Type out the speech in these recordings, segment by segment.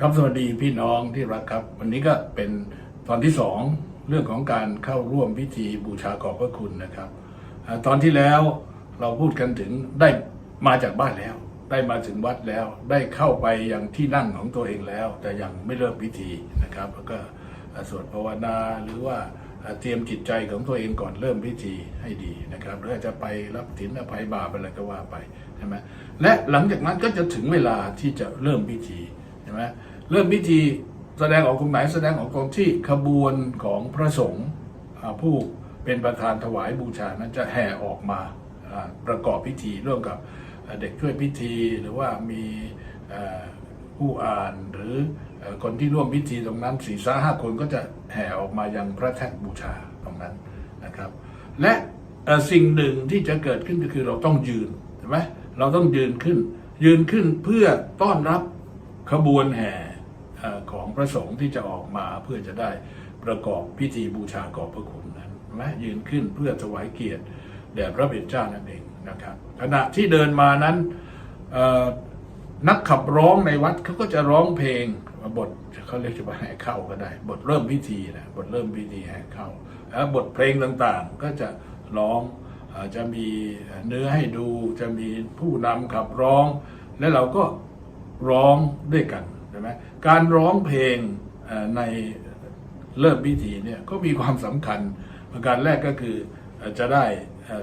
ครับสวัสดีพี่น้องที่รักครับ วันนี้ก็เป็นตอนที่สองเรื่องของการเข้าร่วมพิธีบูชาขอบพระคุณนะครับตอนที่แล้วเราพูดกันถึงได้มาจากบ้านแล้ว ได้มาถึงวัดแล้ว ได้เข้าไปยังที่นั่งของตัวเองแล้ว แต่ยังไม่เริ่มพิธีนะครับแล้วก็สวดภาวนาหรือว่าเตรียมจิตใจของตัวเองก่อนเริ่มพิธีให้ดีนะครับหรืออาจจะไปรับถินอภัยบาปอะไรก็ว่าไปใช่ไหมและหลังจากนั้นก็จะถึงเวลาที่จะเริ่มพิธี ใช่ไหมเริ่มพิธีแสดงออกตรงไหนแสดงออกตรงที่ขบวนของพระสงฆ์ผู้เป็นประธานถวายบูชานั้นจะแห่ออกมาประกอบพิธีร่วมกับเด็กช่วยพิธีหรือว่ามีผู้อ่านหรือคนที่ร่วมพิธีตรงนั้นสี่สาห้าคนก็จะแห่ออกมายังพระแท่นบูชาตรงนั้นนะครับ และสิ่งหนึ่งที่จะเกิดขึ้นก็คือเราต้องยืนใช่ไหมเราต้องยืนขึ้น ยืนขึ้นเพื่อต้อนรับ ขบวนแห่ของพระสงฆ์ที่จะออกมาเพื่อจะได้ประกอบพิธีบูชาขอบพระคุณนั้นนะยืนขึ้นเพื่อถวายเกียรติแด่พระเบญเจ้านั่นเองนะครับขณะที่เดินมานั้นนักขับร้องในวัดเขาก็จะร้องเพลงบทเขาเรียกว่าแห่เข้าก็ได้ บทเริ่มพิธีนะบทเริ่มพิธีแห่เข้าแล้วบทเพลงต่างๆ ก็จะร้องจะมีเนื้อให้ดูจะมีผู้นำขับร้อง และเราก็ ร้องด้วยกันใช่ไหมการร้องเพลงในเริ่มพิธีเนี่ยก็มีความสำคัญประการแรกก็คือจะได้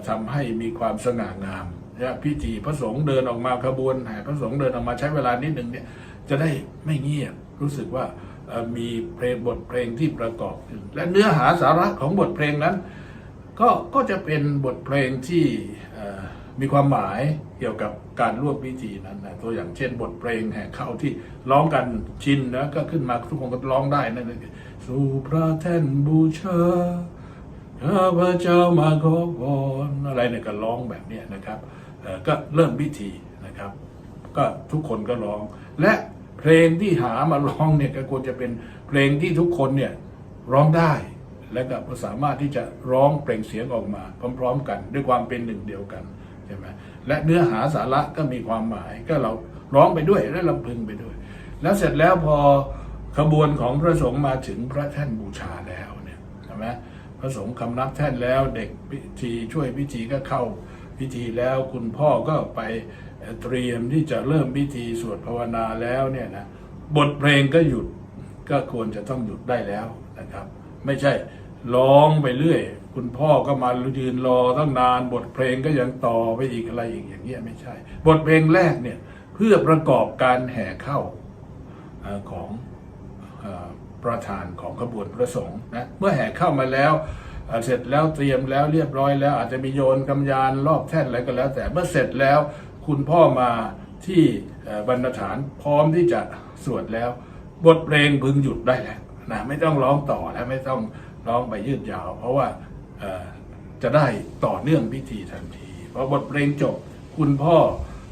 ทำให้มีความสง่างามนะพิธีพระสงฆ์เดินออกมาขบวนแห่พระสงฆ์เดินออกมาใช้เวลานิดหนึ่งเนี่ยจะได้ไม่เงียบรู้สึกว่ามีเพลงบทเพลงที่ประกอบขึ้นและเนื้อหาสาระของบทเพลงนั้น ก็ก็จะเป็นบทเพลงที่ มีความหมายเกี่ยวกับการร่วมพิธีนั้นนะตัวอย่างเช่นบทเพลงแห่เข้าที่ร้องกันชินนะก็ขึ้นมาทุกคนก็ร้องได้นั่นก็คือสู่พระแท่นบูชาข้าพระเจ้ามาขอพรอะไรเนี่ยก็ร้องแบบนี้นะครับก็เริ่มพิธีนะครับ ก็ทุกคนก็ร้อง และเพลงที่หามาร้องเนี่ยก็ควรจะเป็นเพลงที่ทุกคนเนี่ยร้องได้และก็สามารถที่จะร้องเปล่งเสียงออกมา พร้อม ๆ กันด้วยความเป็นหนึ่งเดียวกัน ช่ไหมและเนื้อหาสาระก็มีความหมาย ก็เราร้องไปด้วยและลำพึงไปด้วย แล้วเสร็จแล้วพอขบวนของพระสงฆ์มาถึงพระแท่นบูชาแล้วเนี่ยใช่ไหมพระสงฆ์คำนับแท่นแล้วเด็กพิธีช่วยพิธีก็เข้าพิธีแล้วคุณพ่อก็ไปเตรียมที่จะเริ่มพิธีสวดภาวนาแล้วเนี่ยนะบทเพลงก็หยุดก็ควรจะต้องหยุดได้แล้วนะครับ ไม่ใช่ ร้องไปเรื่อย คุณพ่อก็มายืนรอตั้งนานบทเพลงก็ยังต่อไปอีกอะไรอีกอย่างเงี้ยไม่ใช่ บทเพลงแรกเนี่ยเพื่อประกอบการแห่เข้าอของอประธานของขบวนพระสงฆ์นะเมื่อแห่เข้ามาแล้วเสร็จแล้วเตรียมแล้วเรียบร้อยแล้วอาจจะมีโยนกำยานรอบแท่นอะไรก็แล้ว แต่เมื่อเสร็จแล้วคุณพ่อมาที่บรรณฐานพร้อมที่จะสวดแล้ว บทเพลงพึงหยุดได้แล้วนะไม่ต้องร้องต่อแล้วไม่ต้อง ร้องไปยืดยาว เพราะว่าจะได้ต่อเนื่องพิธีทันทีพอบทเพลงจบคุณพ่อ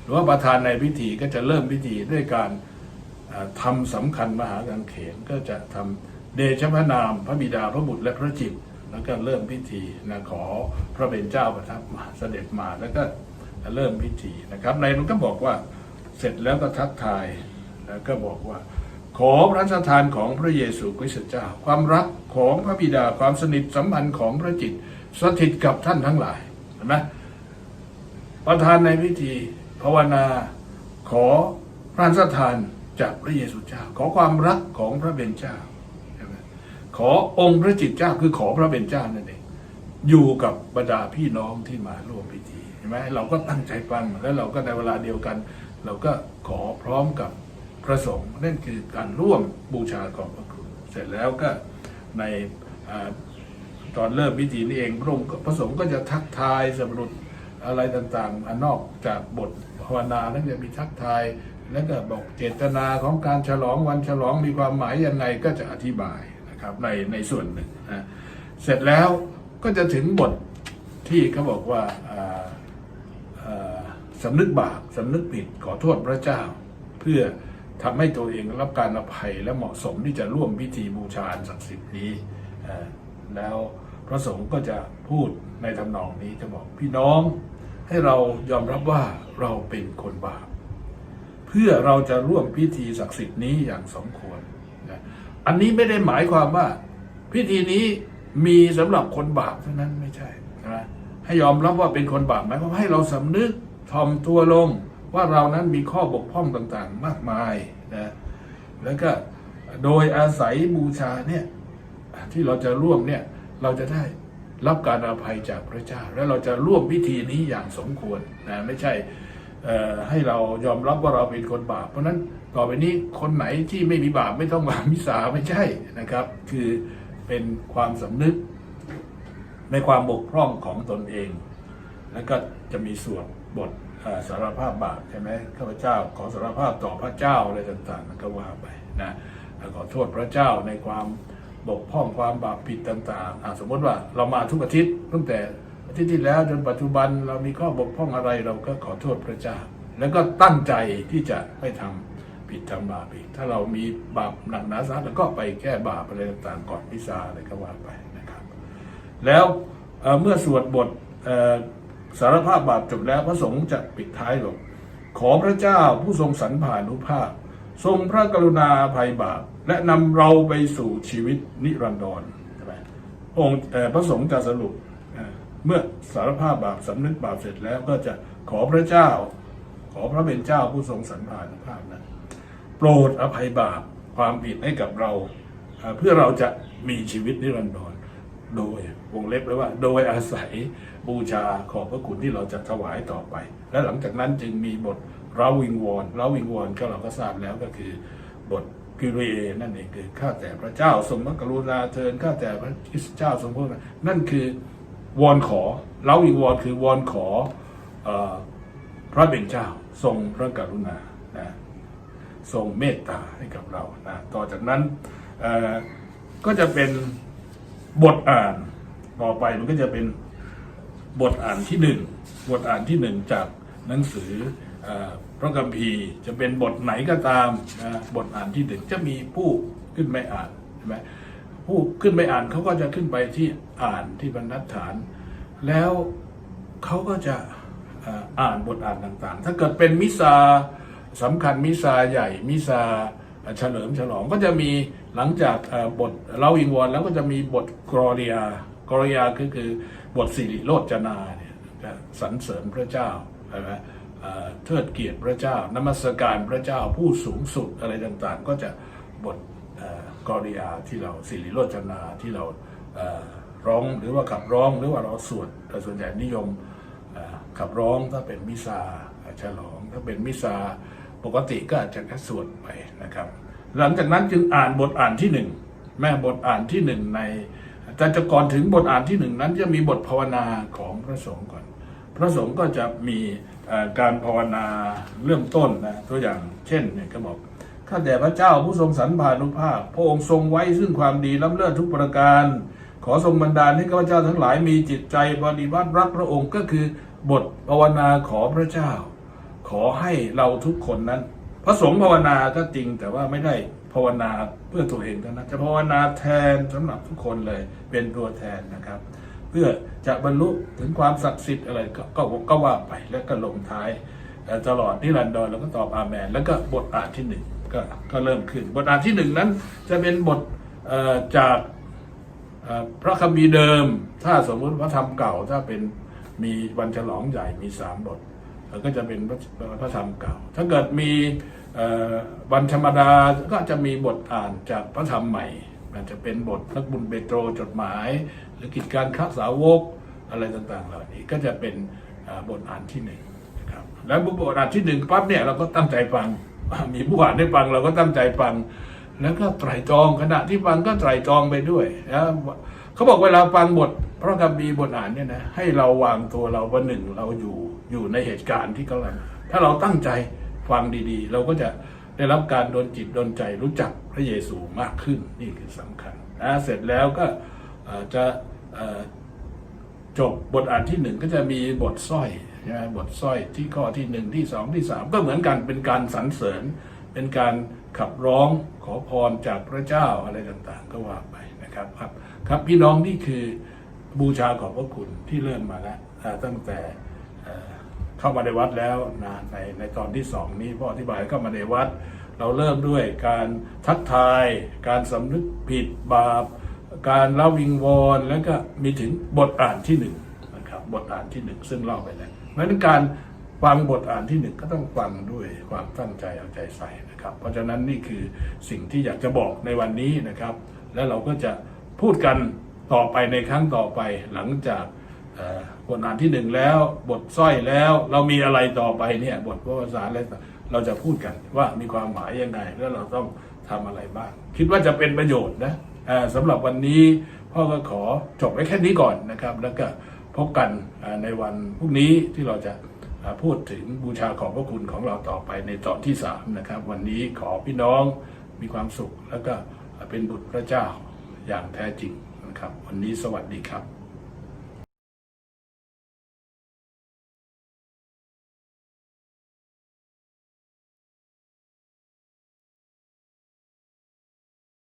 หรือว่าประธานในพิธีก็จะเริ่มพิธีด้วยการเอ่อทำสำคัญมหากังเขนก็จะทำเดชพระนาม พระบิดาพระบุตรและพระจิตแล้วก็เริ่มพิธีนะขอพระเป็นเจ้าประทับมาเสด็จมาแล้วก็เริ่มพิธีนะครับในนั้นก็บอกว่าเสร็จแล้วก็ทักทายแล้วก็บอกว่า ขอพระราชทานของพระเยซูคริสต์เจ้า ความรักของพระบิดาความสนิทสัมพันธ์ของพระจิต สถิตกับท่านทั้งหลายเห็นไหมประธานในพิธีภาวนาขอพระราชทานจากพระเยซูเจ้า ขอความรักของพระเบญเจ้าใช่ไหมขอองค์พระจิตเจ้าคือขอพระเบญเจ้านั่นเองอยู่กับบรรดาพี่น้องที่มาร่วมพิธีเห็นไหมเราก็ตั้งใจฟังแล้วเราก็ในเวลาเดียวกัน เราก็ขอพร้อมกับ พระสงฆ์นั่นคือการร่วมบูชาของพระคุณเสร็จแล้วก็ในอตอนเริ่มพิธีนี่เองพระองค์ก็พระสงฆ์ก็จะทักทายสำรุปอะไรต่างๆอนอกจากบทภาวนานั้นจะมีทักทาย แล้วก็บอกเจตนาของการฉลองวันฉลองมีความหมายยังไงก็จะอธิบายนะครับในในส่วนหนึ่งนะเสร็จแล้วก็จะถึงบทที่เขาบอกว่าอ่าอ่อสำนึกบาปสำนึกผิดขอโทษพระเจ้า เพื่อ ทำให้ตัวเองรับการอภัยและเหมาะสมที่จะร่วมพิธีบูชาศักดิ์สิทธิ์นี้ แล้วพระสงฆ์ก็จะพูดในทำนองนี้จะบอกพี่น้อง ให้เรายอมรับว่าเราเป็นคนบาปเพื่อเราจะร่วมพิธีศักดิ์สิทธิ์นี้อย่างสมควรนะอันนี้ไม่ได้หมายความว่า พิธีนี้มีสำหรับคนบาปเท่านั้นไม่ใช่นะให้ยอมรับว่าเป็นคนบาปหมายความให้เราสำนึกถ่อมตัวลง ว่าเรานั้นมีข้อบกพร่องต่างๆ มากมายนะแล้วก็โดยอาศัยบูชาเนี่ยที่เราจะร่วมเนี่ยเราจะได้รับการอภัยจากพระเจ้า และเราจะร่วมพิธีนี้อย่างสมควรนะไม่ใช่ให้เรายอมรับว่าเราเป็นคนบาป เพราะนั้นต่อไปนี้คนไหนที่ไม่มีบาปไม่ต้องมามิสาไม่ใช่นะครับ คือเป็นความสำนึกในความบกพร่องของตนเอง แล้วก็จะมีส่วนบท สารภาพบาปใช่ไหมข้าพเจ้าขอสารภาพต่อพระเจ้าอะไรต่างๆมันก็ว่าไปนะขอโทษพระเจ้าในความบกพร่องความบาปผิดต่างๆสมมติว่าเรามาทุกอาทิตย์ตั้งแต่อาทิตย์ที่แล้วจนปัจจุบันเรามีข้อบกพร่องอะไรเราก็ขอโทษพระเจ้า แล้วก็ตั้งใจที่จะไม่ทำผิดทำบาปอีก ถ้าเรามีบาปหนักหนาสาหัสก็ไปแก้บาปอะไรต่างๆก่อนพิซาอะไรก็ว่าไปนะครับ แล้วเมื่อสวดบทเสารภาพบาปจบแล้วพระสงฆ์จะปิดท้ายลง ขอพระเจ้าผู้ทรงสรรผ่านุภาพ ทรงพระกรุณาอภัยบาป และนำเราไปสู่ชีวิตนิรันดรใช่ไหมองค์พระสงฆ์จะสรุปเมื่อสารภาพบาปสำนึกบาปเสร็จแล้วก็จะขอพระเจ้า ขอพระเป็นเจ้าผู้ทรงสรรผ่านุภาพนั้นโปรดอภัยบาปความผิดให้กับเรา เพื่อเราจะมีชีวิตนิรันดร โดยวงเล็บไว้ว่า โดยอาศัยบูชาขอบพระคุณที่เราจะถวายต่อไป และหลังจากนั้นจึงมีบทเราวิงวอนเราวิงวอนก็เราก็ทราบแล้วก็คือบทกิริเรนั่นเองคือข้าแต่พระเจ้าทรงพระกรุณาเทินข้าแต่พระคริสต์เจ้าทรงพระนั่นคือวอนขอเราวิงวอนคือวอนขออพระเป็นเจ้าทรงพระกรุณานะทรงเมตตาให้กับเรานะต่อจากนั้นก็จะเป็น บทอ่านต่อไปมันก็จะเป็นบทอ่านที่หนึ่งบทอ่านที่หนึ่งจากหนังสืออพระคัมภีร์จะเป็นบทไหนก็ตามนะบทอ่านที่หนึ่งจะมีผู้ขึ้นไปอ่านใช่ไหมผู้ขึ้นไปอ่านเขาก็จะขึ้นไปที่อ่านที่บรรทัดฐาน แล้วเขาก็จะอ่ออ่านบทอ่านต่างๆ ถ้าเกิดเป็นมิซาสำคัญมิซาใหญ่มิซาเฉลิมฉลองก็จะมี หลังจากบทเล่าอิงวอนแล้วก็จะมีบทกรอเรียกรอเรียคือคือบทสิริโรจนาเนี่ยจะสรรเสริญพระเจ้าใช่ไหมเทิดเกียรติพระเจ้านมัสการพระเจ้าผู้สูงสุดอะไรต่างๆ ก็จะบทกรอเรียที่เราสิริโรจนาที่เราร้องหรือว่าขับร้องหรือว่าเราสวดแต่ส่วนใหญ่นิยมขับร้องถ้าเป็นมิซาฉลอง ถ้าเป็นมิซาปกติก็อาจจะแค่สวดไปนะครับ หลังจากนั้นจึงอ่านบทอ่านที่หนึ่งแม่บทอ่านที่หนึ่งในแต่จะก่อนถึงบทอ่านที่หนึ่งนั้นจะมีบทภาวนาของพระสงฆ์ก่อน พระสงฆ์ก็จะมีการภาวนาเริ่มต้นนะตัวอย่างเช่นเนี่ยก็บอกข้าแต่พระเจ้าผู้ทรงสรรพานุภาพ พระองค์ทรงไว้ซึ่งความดีล้ำเลิศทุกประการ ขอทรงบันดาลให้ข้าพเจ้าทั้งหลายมีจิตใจปฏิบัติรักพระองค์ก็คือบทภาวนาขอพระเจ้า ขอให้เราทุกคนนั้น พระสงฆ์ภาวนาก็จริงแต่ว่าไม่ได้ภาวนาเพื่อตัวเองเท่านั้นจะภาวนาแทนสำหรับทุกคนเลยเป็นตัวแทนนะครับ เพื่อจะบรรลุถึงความศักดิ์สิทธิ์อะไรก็ก็ว่าไปแล้วก็ลงท้ายตลอดนิรันดรแล้วก็ตอบอาเมนแล้วก็บทอ่านที่หนึ่งก็ก็เริ่มขึ้น บทอ่านที่หนึ่งนั้นจะเป็นบทจากพระคัมภีร์เดิม ถ้าสมมติพระธรรมเก่าถ้าเป็นมีวันฉลองใหญ่มีสามบท ก็จะเป็นพระธรรมเก่า ถ้าเกิดมีวันธรรมดาก็จะมีบทอ่านจากพระธรรมใหม่อาจจะเป็นบทนักบุญเปโตรจดหมาย หรือกิจการค้าสาวกอะไรต่างๆ เหล่านี้ก็จะเป็นบทอ่านที่หนึ่งนะครับแล้วบทอ่านที่หนึ่งปั๊บเนี่ยเราก็ตั้งใจฟังมีผู้อ่านได้ฟังเราก็ตั้งใจฟัง แล้วก็ไตรตรองขณะที่ฟังก็ไตรตรองไปด้วยนะเขาบอกเวลาฟังบทพระคัมภีร์บทอ่านเนี่ยนะให้เราวางตัวเราว่าหนึ่งเราอยู่ อยู่ในเหตุการณ์ที่กำลัง ถ้าเราตั้งใจฟังดีๆ เราก็จะได้รับการโดนจิตโดนใจรู้จักพระเยซูมากขึ้นนี่คือสำคัญนะเสร็จแล้วก็จะจบบทอ่านที่หนึ่งก็จะมีบทสร้อยใช่ไหมบทสร้อยที่ข้อที่หนึ่งที่สองที่สามก็เหมือนกันเป็นการสรรเสริญ เป็นการขับร้องขอพรจากพระเจ้าอะไรต่างๆ ก็ว่าไปนะครับครับครับพี่น้องนี่คือบูชาขอบพระคุณที่เริ่มมาแล้วตั้งแต่ เข้ามาในวัดแล้วนะในในตอนที่สองนี้พ่ออธิบายเข้ามาในวัด เราเริ่มด้วยการทักทาย การสำนึกผิดบาป การละวิงวอนแล้วก็มีถึงบทอ่านที่หนึ่งนะครับบทอ่านที่หนึ่งซึ่งเล่าไปแล้วเพราะฉะนั้นการฟังบทอ่านที่หนึ่งก็ต้องฟังด้วยความตั้งใจเอาใจใส่นะครับ เพราะฉะนั้นนี่คือสิ่งที่อยากจะบอกในวันนี้นะครับ และเราก็จะพูดกันต่อไปในครั้งต่อไปหลังจาก บทอ่านที่หนึ่งแล้ว บทสร้อยแล้ว เรามีอะไรต่อไปเนี่ย บทพระภาษาอะไรเราจะพูดกันว่ามีความหมายยังไง แล้วเราต้องทำอะไรบ้าง คิดว่าจะเป็นประโยชน์นะสำหรับวันนี้พ่อก็ขอจบไว้แค่นี้ก่อนนะครับ แล้วก็พบกันในวันพรุ่งนี้ที่เราจะพูดถึงบูชาขอบพระคุณของเราต่อไปในตอนที่สามนะครับ วันนี้ขอพี่น้องมีความสุข แล้วก็เป็นบุตรพระเจ้าอย่างแท้จริงนะครับ วันนี้สวัสดีครับ